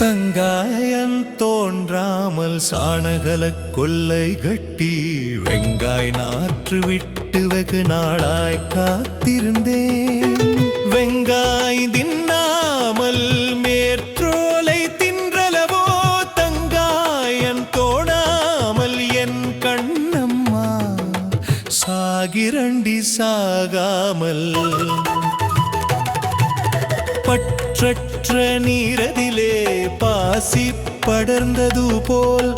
தங்காயம் தோன்றாமல் சாணகல கொல்லை கட்டி வெங்காய் நாற்று விட்டு வெகு நாளாய் காத்திருந்தேன். வெங்காய் தின்னாமல் மேற்றோலை தின்றலவோ? தங்காயன் தோணாமல் என் கண்ணம்மா சாகிரண்டி சாகாமல் பற்றற்ற நீரதிலே பாசி படர்ந்தது போல்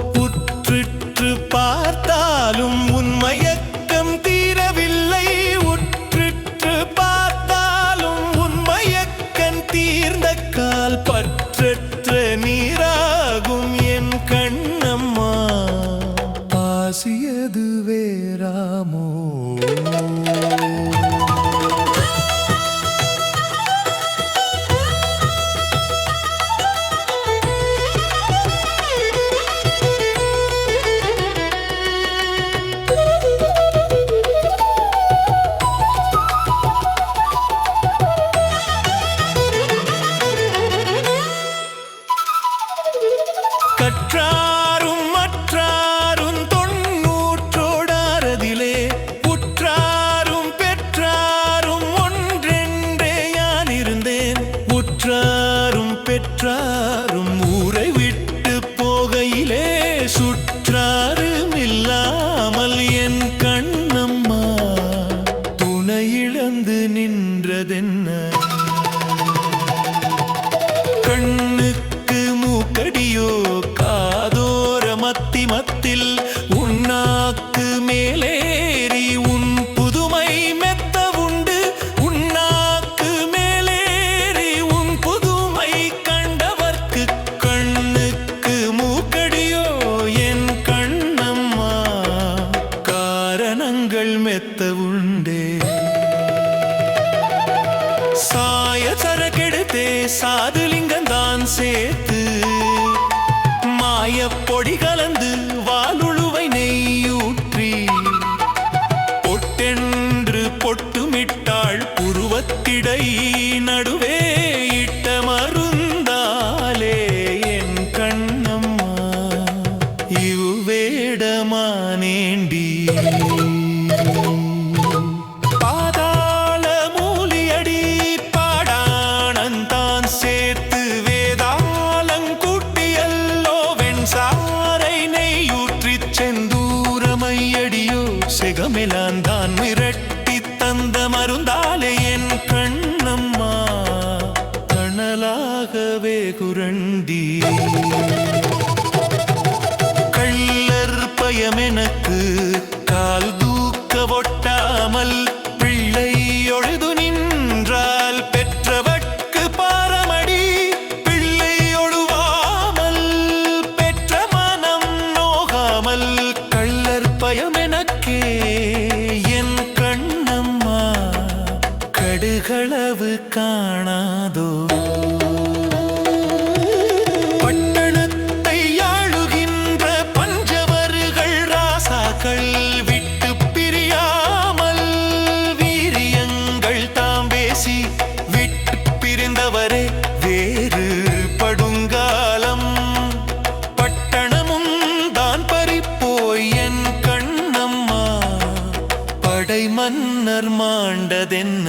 பெற்றாரும் ஊரை விட்டு போகையிலே சுற்றாரும் இல்லாமல் என் கண்ணம்மா துணை இழந்து நின்றதென் காரணங்கள் மெத்த உண்டே சாய சரக்கெடுத்தே சாதுலிங்கம் தான் சேர்த்து மாய பொடி கலந்து வாலுழுவை நெய்யூற்றி பொட்டென்று பொட்டுமிட்டாள் புருவத்திடை நடுவே இட்ட மருந்தாலே என் கண்ணம்மா இவ்வேடமானேண்டி செகமெலான் தான் மிரட்டி தந்த மருந்தாலே என் கண்ணம்மா. கணலாகவே குரண்டி. கள்ளர் பயமெனக்கு கால் தூக்க ஒட்டாமல் பிள்ளை ஒழுது நின்றால் பெற்றவர்க்கு பாரமடி. பிள்ளை ஒழுவாமல் பெற்ற மனம் நோகாமல் கள்ளர் களவு காணாதோ? பட்டணத்தை ஆளுகின்ற பஞ்சவர்கள் ராசாக்கள் விட்டு பிரியாமல் வீரியங்கள் தாம் பேசி விட்டு பிரிந்தவரே வேறு படுங்காலம். பட்டணமும் தான் பறிப்போய் என் கண்ணம்மா. படை மன்னர் மாண்டதென்ன?